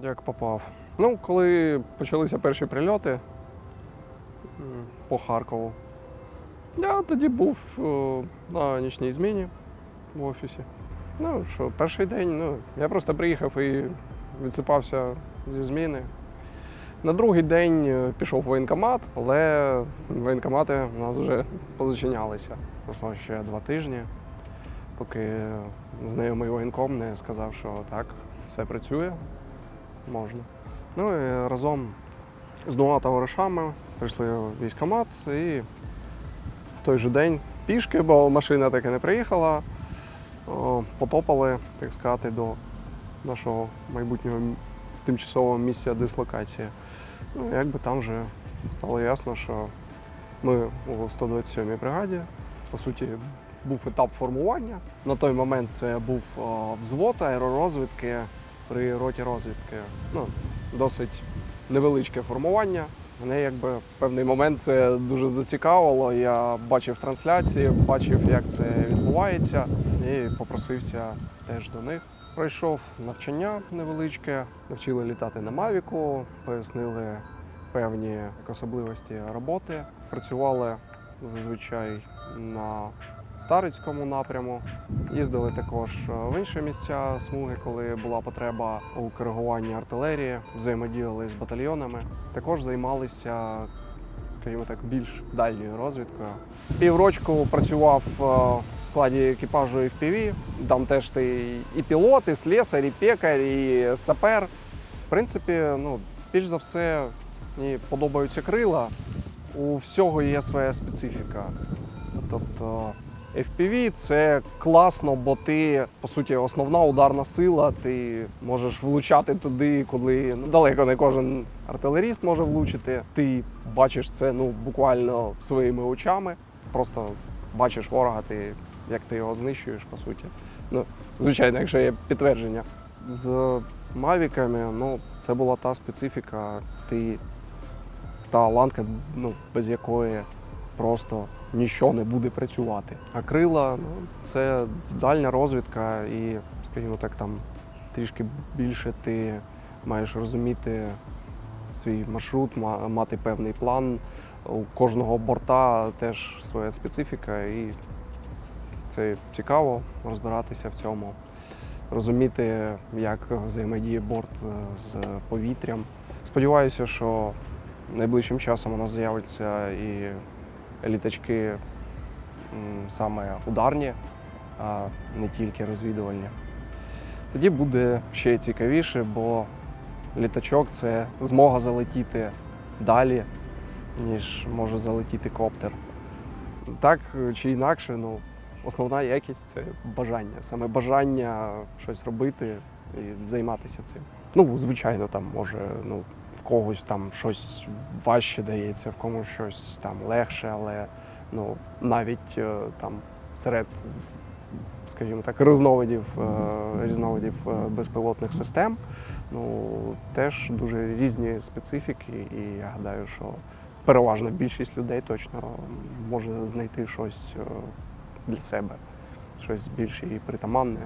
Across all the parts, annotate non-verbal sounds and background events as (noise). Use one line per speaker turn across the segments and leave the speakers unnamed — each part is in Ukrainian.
Як попав? Ну, коли почалися перші прильоти по Харкову, я тоді був е, на нічній зміні в офісі. Ну, що, перший день, ну, я просто приїхав і відсипався зі зміни. На другий день е, пішов в воєнкомат, але воєнкомати у нас вже позачинялися. Пройшло ще два тижні, поки знайомий воєнком не сказав, що так, все працює, можна. Ну і разом з двома товаришами прийшли в військкомат і в той же день пішки, бо машина таки не приїхала, потопали, так сказати, до нашого майбутнього тимчасового місця дислокації. Ну, якби там вже стало ясно, що ми у 127-й бригаді, по суті, був етап формування. На той момент це був взвод аеророзвідки при роті розвідки. Ну, досить невеличке формування. Мене якби в певний момент це дуже зацікавило. Я бачив трансляції, бачив, як це відбувається, і попросився теж до них. Пройшов навчання невеличке, навчили літати на Мавіку, пояснили певні особливості роботи. Працювали зазвичай на Старицькому напряму. Їздили також в інші місця смуги, коли була потреба у коригуванні артилерії, взаємодіяли з батальйонами. Також займалися, скажімо так, більш дальньою розвідкою. Піврочку працював е, в складі екіпажу FPV. Там теж ти і пілот, і слесар, і пекар, і сапер. В принципі, ну, більш за все, мені подобаються крила. У всього є своя специфіка. Тобто FPV це класно, бо ти, по суті, основна ударна сила. Ти можеш влучати туди, коли ну, далеко не кожен артилеріст може влучити. Ти бачиш це ну, буквально своїми очами. Просто бачиш ворога, ти, як ти його знищуєш, по суті. Ну, звичайно, якщо є підтвердження. З мавіками, ну, це була та специфіка, ти та ланка, ну, без якої просто нічого не буде працювати. А крила ну, це дальня розвідка, і, скажімо так, там трішки більше ти маєш розуміти свій маршрут, мати певний план. У кожного борта теж своя специфіка, і це цікаво розбиратися в цьому, розуміти, як взаємодіє борт е, з повітрям. Сподіваюся, що найближчим часом у нас з'являться і літачки саме ударні, а не тільки розвідувальні. Тоді буде ще цікавіше, бо літачок це змога залетіти далі, ніж може залетіти коптер. Так чи інакше, ну, основна якість це бажання. Саме бажання щось робити і займатися цим. Ну, звичайно, там може ну, в когось там щось важче дається, в комусь щось там легше, але ну, навіть е, там серед, скажімо так, різновидів, е, різновидів е, безпілотних систем, ну, теж дуже різні специфіки, і я гадаю, що переважна більшість людей точно може знайти щось для себе, щось більш їй притаманне,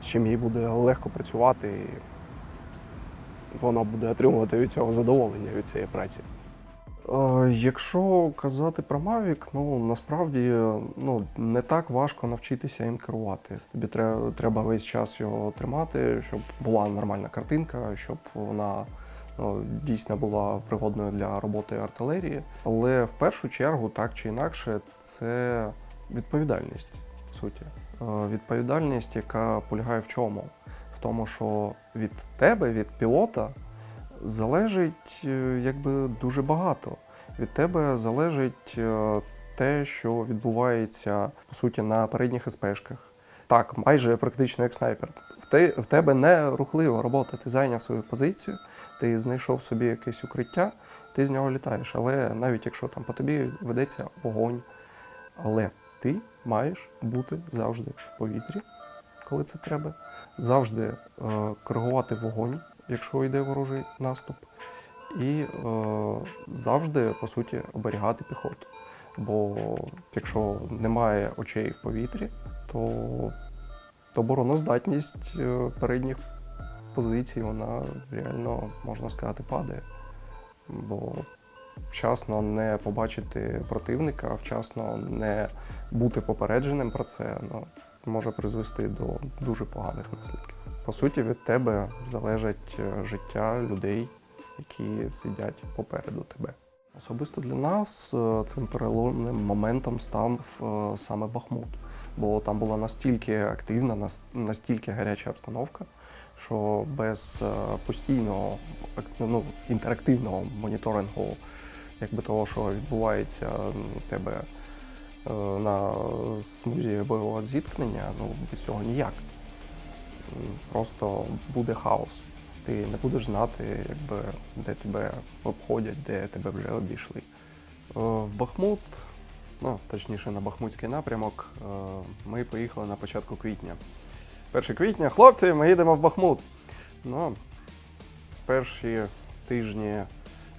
з чим їй буде легко працювати. Вона буде отримувати від цього задоволення від цієї праці. Е, Якщо казати про Mavic, ну насправді ну, не так важко навчитися їм керувати. Тобі треба, треба весь час його тримати, щоб була нормальна картинка, щоб вона ну, дійсно була пригодною для роботи артилерії. Але в першу чергу, так чи інакше, це відповідальність, по суті. Е, Відповідальність, яка полягає в чому? Тому, що від тебе, від пілота, залежить е, якби дуже багато. Від тебе залежить е, те, що відбувається по суті на передніх СПшках. Так, майже практично як снайпер. В тебе не рухлива робота. Ти зайняв свою позицію, ти знайшов собі якесь укриття, ти з нього літаєш. Але навіть якщо там по тобі ведеться вогонь, але ти маєш бути завжди в повітрі, коли це треба, завжди е, коригувати вогонь, якщо йде ворожий наступ, і е, завжди, по суті, оберігати піхоту. Бо якщо немає очей в повітрі, то, обороноздатність е, передніх позицій вона реально, можна сказати, падає. Бо вчасно не побачити противника, вчасно не бути попередженим про це, ну, може призвести до дуже поганих наслідків. По суті, від тебе залежить е, життя людей, які сидять попереду тебе. Особисто для нас е, цим переломним моментом став е, саме Бахмут, бо там була настільки активна, нас- настільки гаряча обстановка, що без постійного ну, інтерактивного моніторингу, якби того, що відбувається у тебе на смузі бойового зіткнення, ну без цього ніяк. Просто буде хаос. Ти не будеш знати, якби, де тебе обходять, де тебе вже обійшли. Е, В Бахмут, ну точніше на Бахмутський напрямок, е, ми поїхали на початку квітня. 1 квітня, хлопці, ми їдемо в Бахмут. Ну, перші тижні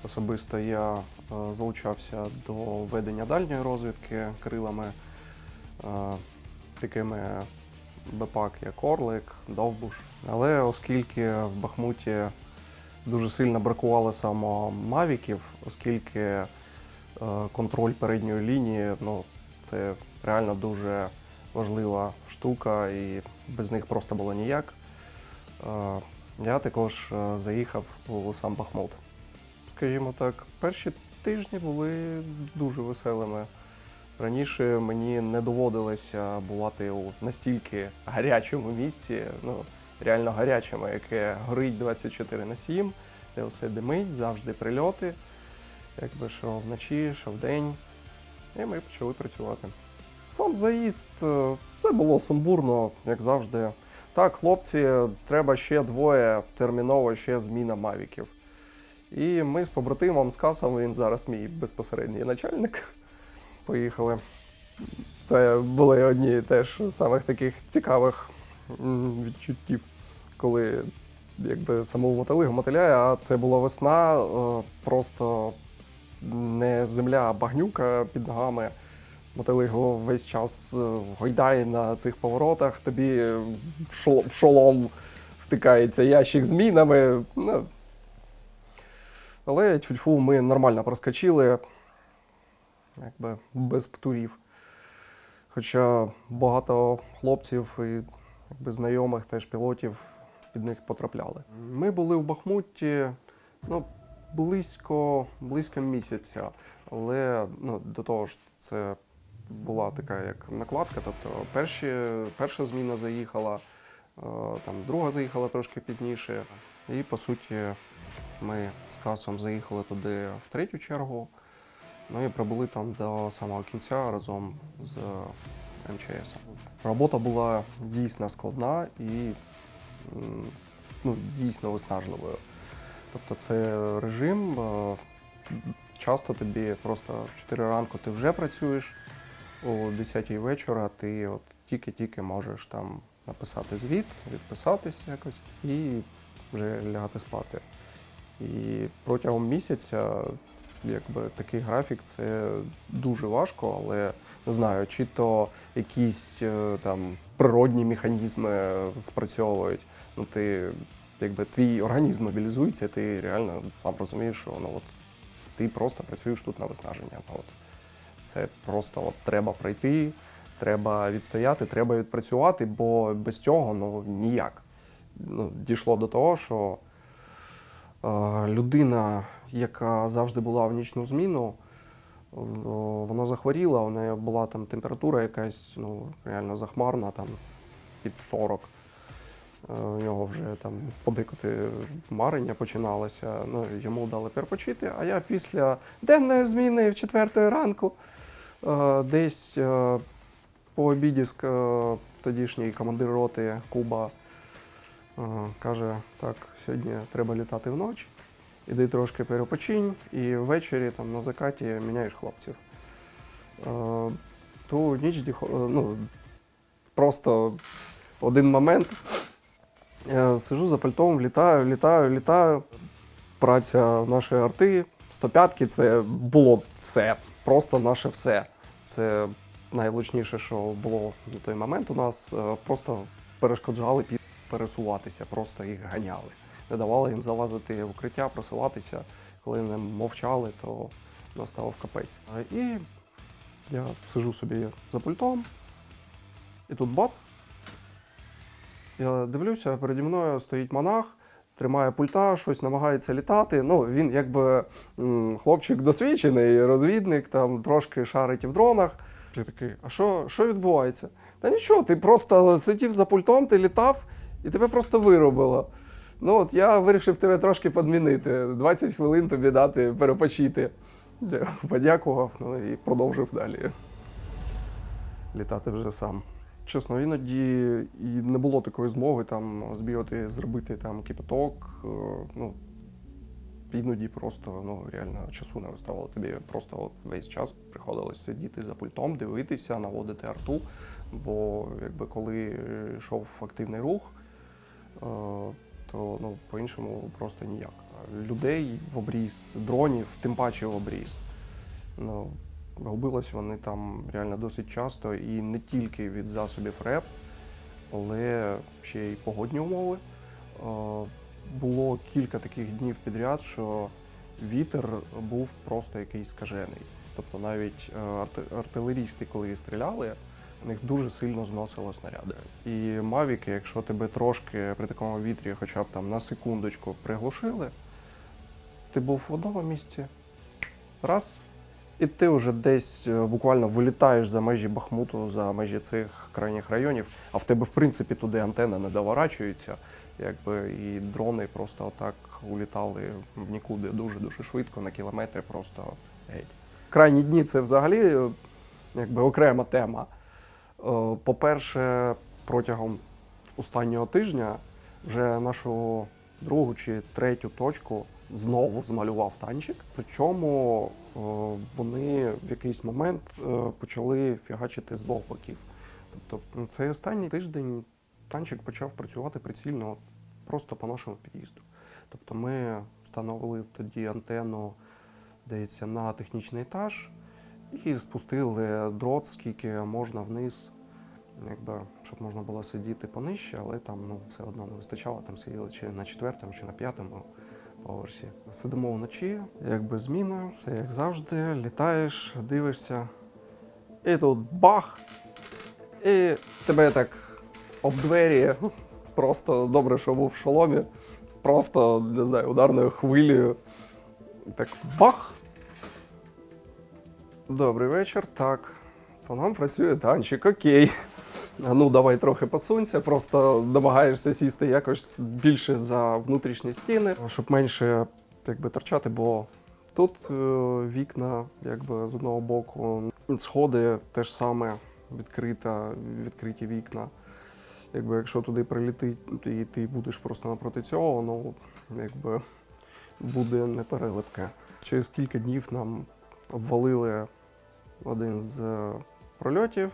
особисто я е, залучався до ведення дальньої розвідки крилами, е, такими БПАК, як Орлик, Довбуш. Але оскільки в Бахмуті дуже сильно бракувало саме мавіків, оскільки е, контроль передньої лінії ну, це реально дуже важлива штука, і без них просто було ніяк. Е, Я також е, заїхав у сам Бахмут. Скажімо так, перші тижні були дуже веселими. Раніше мені не доводилося бувати у настільки гарячому місці, ну реально гарячому, яке горить 24 на 7, де все димить, завжди прильоти. Якби що вночі, що вдень. І ми почали працювати. Сам заїзд е, це було сумбурно, як завжди. Так, хлопці, треба ще двоє, терміново ще зміна мавіків. І ми з побратимом, з касом, він зараз мій безпосередній начальник. Поїхали. Це були одні теж самих таких цікавих відчуттів, коли якби саму мотилигу мотиляє, а це була весна, е, просто не земля, а багнюка під ногами. Мотилигу весь час е, гойдає на цих поворотах, тобі в шолом втикається ящик з мінами. Ну, але тьфу ми нормально проскочили, якби без птурів. Хоча багато хлопців і якби, знайомих теж пілотів під них потрапляли. Ми були в Бахмуті ну, близько, близько місяця, але ну, до того ж це була така як накладка. Тобто перші, перша зміна заїхала, там друга заїхала трошки пізніше. І по суті ми з касом заїхали туди в третю чергу. Ну і прибули там до самого кінця разом з МЧС. Робота була дійсно складна і ну, дійсно виснажливою. Тобто це режим. е, Часто тобі просто в 4 ранку ти вже працюєш, о 10 вечора ти от тільки-тільки можеш там написати звіт, відписатись якось і вже лягати спати. І протягом місяця, якби такий графік, це дуже важко, але не знаю, чи то якісь е, там природні механізми спрацьовують. Ну ти якби твій організм мобілізується, ти реально сам розумієш, що ну от ти просто працюєш тут на виснаження. Ну, от. Це просто от треба пройти, треба відстояти, треба відпрацювати, бо без цього ну ніяк. Ну, дійшло до того, що е, людина, яка завжди була в нічну зміну, вона захворіла, у неї була там температура якась ну, реально захмарна, там під 40. Е, У нього вже там подикати марення починалося. Ну, йому дали перепочити. А я після денної зміни в четвертої ранку е, десь е, по обіді е, тодішній командир роти Куба е, каже: так, сьогодні треба літати вночі. Іди трошки перепочинь, і ввечері там на закаті міняєш хлопців. Е, ту ніч ну, просто один момент. Я сижу за пальтом, літаю, літаю, літаю. Праця нашої арти, 105-ки це було все. Просто наше все. Це найвлучніше, що було на той момент у нас. Е, Просто перешкоджали під пересуватися, просто їх ганяли. Не давали їм залазити в укриття, просуватися. Коли вони мовчали, то настав капець. І я сижу собі за пультом, і тут бац. Я дивлюся, переді мною стоїть монах, тримає пульта, щось намагається літати. Ну, він якби хлопчик досвідчений, розвідник, там трошки шарить в дронах. Я такий, а що, що відбувається? Та нічого, ти просто сидів за пультом, ти літав і тебе просто виробило. Ну от я вирішив тебе трошки підмінити. 20 хвилин тобі дати перепочити. Подякував, ну і продовжив далі літати вже сам. Чесно, іноді і не було такої змоги там збігати, зробити там кипяток. е, Ну, іноді просто ну, реально часу не виставало. Тобі просто от весь час приходилось сидіти за пультом, дивитися, наводити арту. Бо якби коли йшов активний рух, е, то ну, по-іншому просто ніяк. Людей в обріз, дронів, тим паче в обріз. Ну, губились вони там реально досить часто і не тільки від засобів РЕП, але ще й погодні умови. Було кілька таких днів підряд, що вітер був просто якийсь скажений. Тобто навіть е, артилерісти, коли стріляли, у них дуже сильно зносило снаряди. І мавіки, якщо тебе трошки при такому вітрі, хоча б там на секундочку приглушили, ти був в одному місці, раз, і ти вже десь е, буквально вилітаєш за межі Бахмуту, за межі цих крайніх районів, а в тебе, в принципі, туди антенна не доворачується. Якби і дрони просто отак улітали в нікуди дуже-дуже швидко, на кілометри просто геть. Крайні дні це взагалі е, якби окрема тема. Е, По-перше, протягом останнього тижня вже нашу другу чи третю точку знову змалював танчик. Причому е, вони в якийсь момент почали фігачити з двох боків. Тобто цей останній тиждень танчик почав працювати прицільно просто по нашому під'їзду. Тобто ми встановили тоді антенну, здається, на технічний етаж і спустили дрот, скільки можна вниз, якби, щоб можна було сидіти понижче, але там ну, все одно не вистачало. Там сиділи чи на четвертому, чи на п'ятому поверсі. Сидимо вночі, якби зміна, все як завжди, літаєш, дивишся. І тут бах! І тебе так об двері, просто добре, що був в шоломі, просто, не знаю, ударною хвилею. Так бах! Добрий вечір, так. По нам працює танчик, окей. Ну давай трохи посунься, просто намагаєшся сісти якось більше за внутрішні стіни, щоб менше якби, торчати, бо тут е, вікна, якби з одного боку, сходи теж саме відкрита, відкриті вікна. Якби якщо туди прилетить, і ти будеш просто напроти цього, ну якби буде непереливке. Через кілька днів нам обвалили один з е, прольотів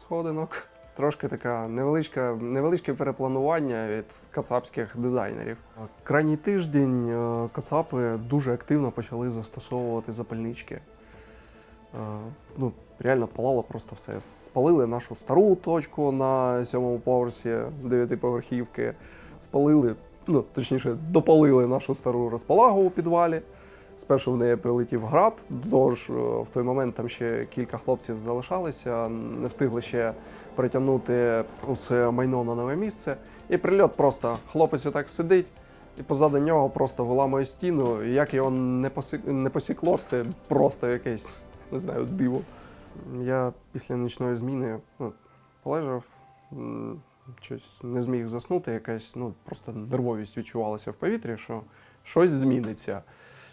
сходинок. Трошки така невеличка, невеличке перепланування від кацапських дизайнерів. Крайній тиждень е, кацапи дуже активно почали застосовувати запальнички. Е, Ну, реально палало просто все. Спалили нашу стару точку на сьомому поверсі дев'ятиповерхівки, спалили, ну точніше, допалили нашу стару розпалагу у підвалі. Спершу в неї прилетів град, тож е, в той момент там ще кілька хлопців залишалися, не встигли ще перетягнути усе майно на нове місце. І прильот просто хлопець отак сидить, і позаду нього просто виламує стіну. І як його не посікло, це просто якесь, не знаю, диво. Я після нічної зміни ну, полежав, щось не зміг заснути, якась ну, просто нервовість відчувалася в повітрі, що щось зміниться.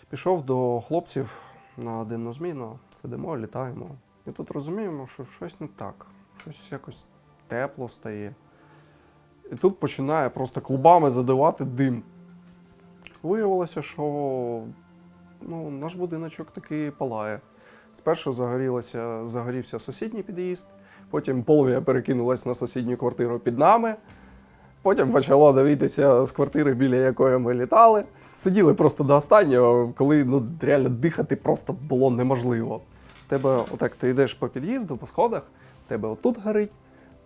Пішов до хлопців на денну зміну, сидимо, літаємо. І тут розуміємо, що щось не так, щось якось тепло стає. І тут починає просто клубами задавати дим. Виявилося, що ну, наш будиночок таки палає. Спершу загорілося, загорівся сусідній під'їзд, потім полум'я перекинулось на сусідню квартиру під нами. Потім почало дивитися з квартири, біля якої ми літали. Сиділи просто до останнього, коли ну, реально дихати просто було неможливо. Тебе отак ти йдеш по під'їзду, по сходах, тебе отут горить,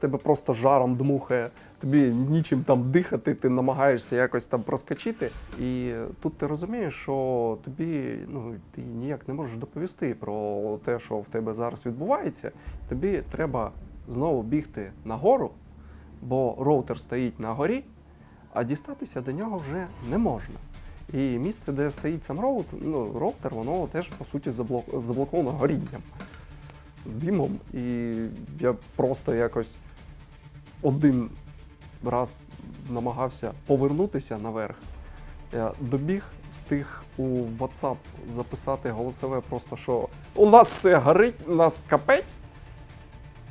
тебе просто жаром дмухає, тобі нічим там дихати, ти намагаєшся якось там проскочити. І тут ти розумієш, що тобі ну, ти ніяк не можеш доповісти про те, що в тебе зараз відбувається. Тобі треба знову бігти нагору, бо роутер стоїть на горі, а дістатися до нього вже не можна. І місце, де стоїть сам роут, ну, роутер, воно теж по суті заблок... заблоковано горінням, димом. І я просто якось один раз намагався повернутися наверх. Добіг, встиг у WhatsApp записати голосове, просто що у нас все горить, у нас капець.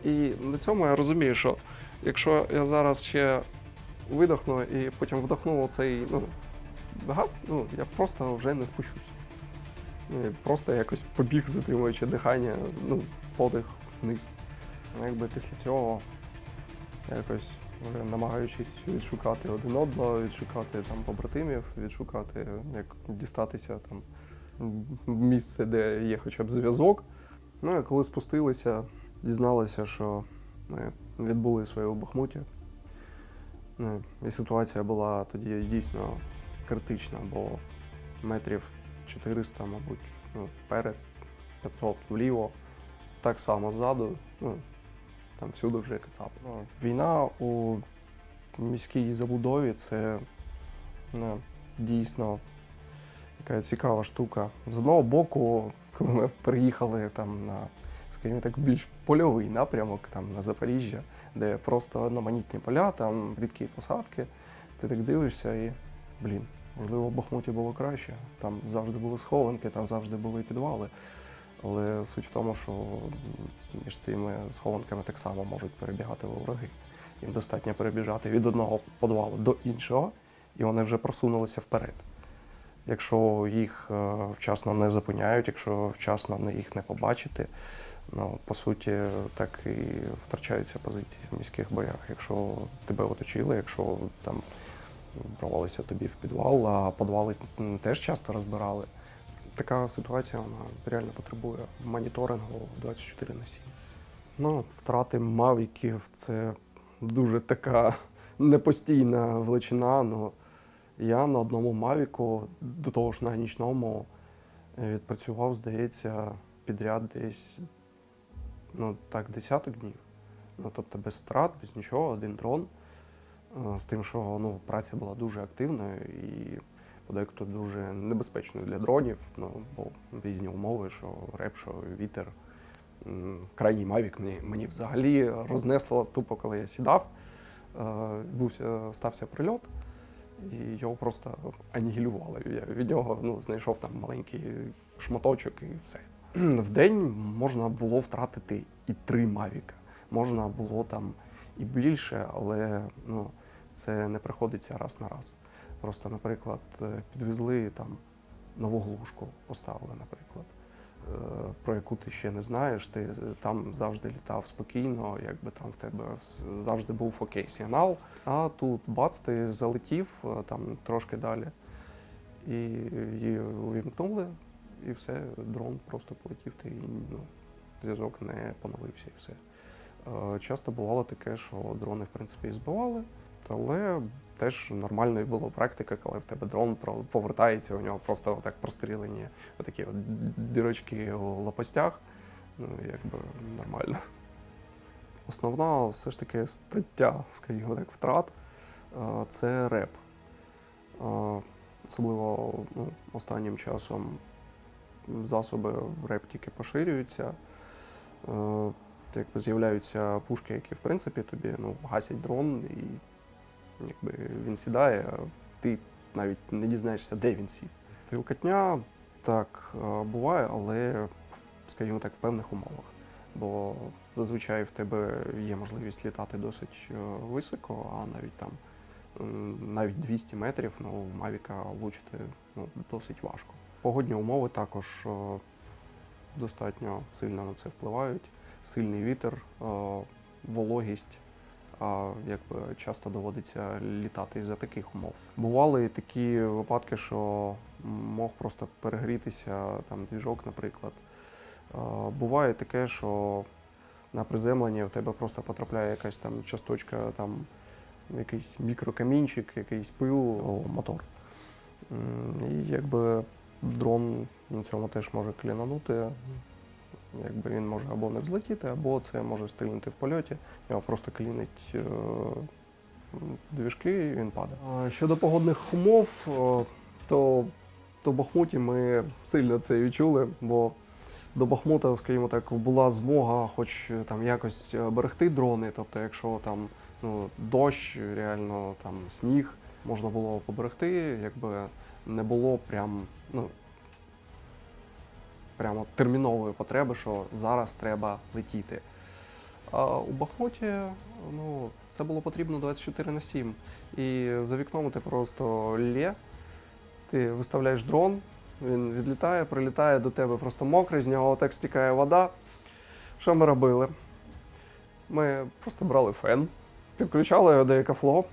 І на цьому я розумію, що якщо я зараз ще видохну і потім вдохну цей ну, газ, ну я просто вже не спущусь. Ну, Просто якось побіг, затримуючи дихання, ну, подих вниз. Ну, Якби після цього якось намагаючись відшукати один одного, відшукати там побратимів, відшукати, як дістатися там місце, де є хоча б зв'язок. Ну і коли спустилися, дізналися, що ми відбули своє у Бахмуті. Ну, і ситуація була тоді дійсно критична, бо метрів 400, мабуть, ну, перед 500 вліво, так само ззаду, ну, там всюди вже кацап. Ну, війна у міській забудові це ну, дійсно така цікава штука. З одного боку, коли ми приїхали там на, скажімо так, більш польовий напрямок там на Запоріжжя, де просто одноманітні поля, там рідкі посадки, ти так дивишся і, блін, можливо, в Бахмуті було краще. Там завжди були схованки, там завжди були підвали. Але суть в тому, що між цими схованками так само можуть перебігати вороги. Їм достатньо перебіжати від одного підвалу до іншого, і вони вже просунулися вперед. Якщо їх е, вчасно не зупиняють, якщо вчасно їх не побачити, ну, по суті, так і втрачаються позиції в міських боях. Якщо тебе оточили, якщо там провалися тобі в підвал, а підвали теж часто розбирали. Така ситуація вона реально потребує моніторингу 24 на 7. Ну, втрати мавіків це дуже така непостійна величина. Ну, я на одному мавіку, до того ж на нічному, відпрацював, здається, підряд десь ну, так, десяток днів. Ну, тобто без втрат, без нічого, один дрон. Е, З тим, що ну, праця була дуже активною і подекуди дуже небезпечною для дронів, ну, бо різні умови, що реп, що вітер. Крайній мавік мені, мені взагалі рознесло тупо, коли я сідав. Е, Відбувся, стався прильот, і його просто анігілювали. Я від нього ну, знайшов там маленький шматочок і все. В день можна було втратити і три мавіка. Можна було там і більше, але ну, це не приходиться раз на раз. Просто, наприклад, е, підвезли там нову глушку, поставили, наприклад, е, про яку ти ще не знаєш. Ти е, там завжди літав спокійно, якби там в тебе завжди був окей сигнал. А тут бац, ти залетів там трошки далі, і її увімкнули, і все, дрон просто полетів, ти ну, зв'язок не поновився і все. Часто бувало таке, що дрони, в принципі, і збивали, але теж нормальною була практика, коли в тебе дрон повертається, у нього просто отак прострілені такі от дірочки у лопастях. Ну, якби нормально. Основна все ж таки стаття, скажімо так, втрат е, це реп. Е, Особливо ну, останнім часом засоби реп тільки поширюються. Е, Якби з'являються пушки, які в принципі тобі ну, гасять дрон, і якби він сідає, а ти навіть не дізнаєшся, де він сів. Стрілкотня так е, буває, але скажімо так, в певних умовах. Бо зазвичай в тебе є можливість літати досить е, високо, а навіть там навіть 200 метрів ну, в Мавіка влучити ну, досить важко. Погодні умови також е, достатньо сильно на це впливають. Сильний вітер, вологість. А якби часто доводиться літати із-за таких умов. Бували такі випадки, що мог просто перегрітися там двіжок, наприклад. Буває таке, що на приземленні в тебе просто потрапляє якась там часточка, там якийсь мікрокамінчик, якийсь пил, о, мотор. І якби дрон на цьому теж може клінанути. Якби він може або не взлетіти, або це може стрільнути в польоті, його просто клінить е, двіжки і він падає. Щодо погодних умов, то, то в Бахмуті ми сильно це відчули, бо до Бахмута, скажімо так, була змога хоч е, там якось е, берегти дрони. Тобто, якщо там ну, дощ, реально там сніг, можна було поберегти, якби не було прям, ну, прямо термінової потреби, що зараз треба летіти. А у Бахмуті ну, це було потрібно 24 на 7. І за вікном ти просто лє, ти виставляєш дрон, він відлітає, прилітає до тебе просто мокрий, з нього так стікає вода. Що ми робили? Ми просто брали фен, підключали його до екофло,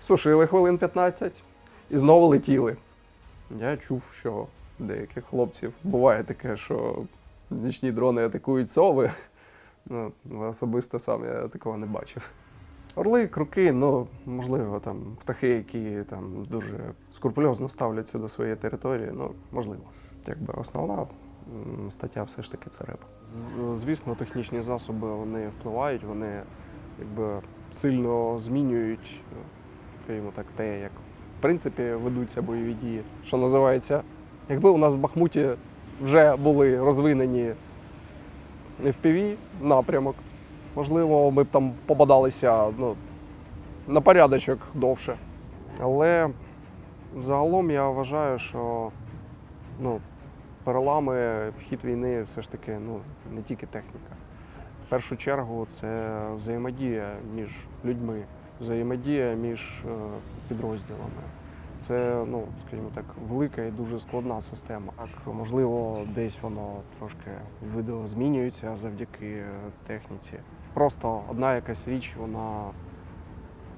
сушили хвилин 15 і знову летіли. Я чув, що деяких хлопців буває таке, що нічні дрони атакують сови. (laughs) Ну, особисто сам я такого не бачив. Орли, круки, ну, можливо, там птахи, які там дуже скрупульозно ставляться до своєї території, ну, можливо. Якби основна стаття все ж таки це риба. Звісно, технічні засоби вони впливають, вони якби сильно змінюють, скажімо так, те, як в принципі ведуться бойові дії. Що називається, якби у нас в Бахмуті вже були розвинені FPV напрямок, можливо, ми б там побадалися ну, на порядочок довше. Але загалом я вважаю, що ну, перелами хід війни все ж таки ну, не тільки техніка. В першу чергу це взаємодія між людьми, взаємодія між е, підрозділами. Це, ну, скажімо так, велика і дуже складна система. Так, можливо, десь воно трошки видозмінюється завдяки е, техніці. Просто одна якась річ, вона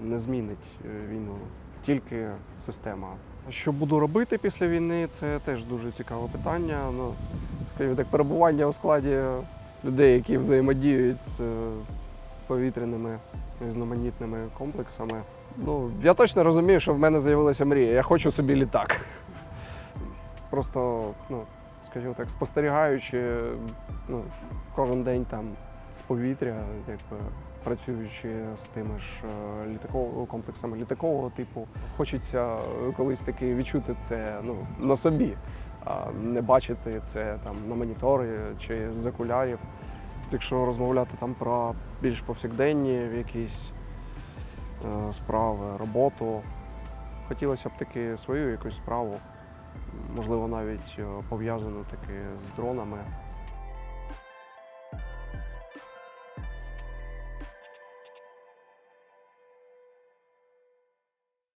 не змінить е, війну, тільки система. Що буду робити після війни, це теж дуже цікаве питання. Ну, скажімо так, перебування у складі людей, які взаємодіють з е, повітряними різноманітними комплексами. Ну, я точно розумію, що в мене з'явилася мрія. Я хочу собі літак. Просто, ну, скажімо так, спостерігаючи ну, кожен день там з повітря, якби працюючи з тими ж е, літаковими комплексами літакового типу, хочеться колись таки відчути це ну, на собі, а не бачити це там на моніторі чи з окулярів. Якщо розмовляти там про більш повсякденні якісь справи, роботу, хотілося б таки свою якусь справу, можливо, навіть е, пов'язану таки з дронами.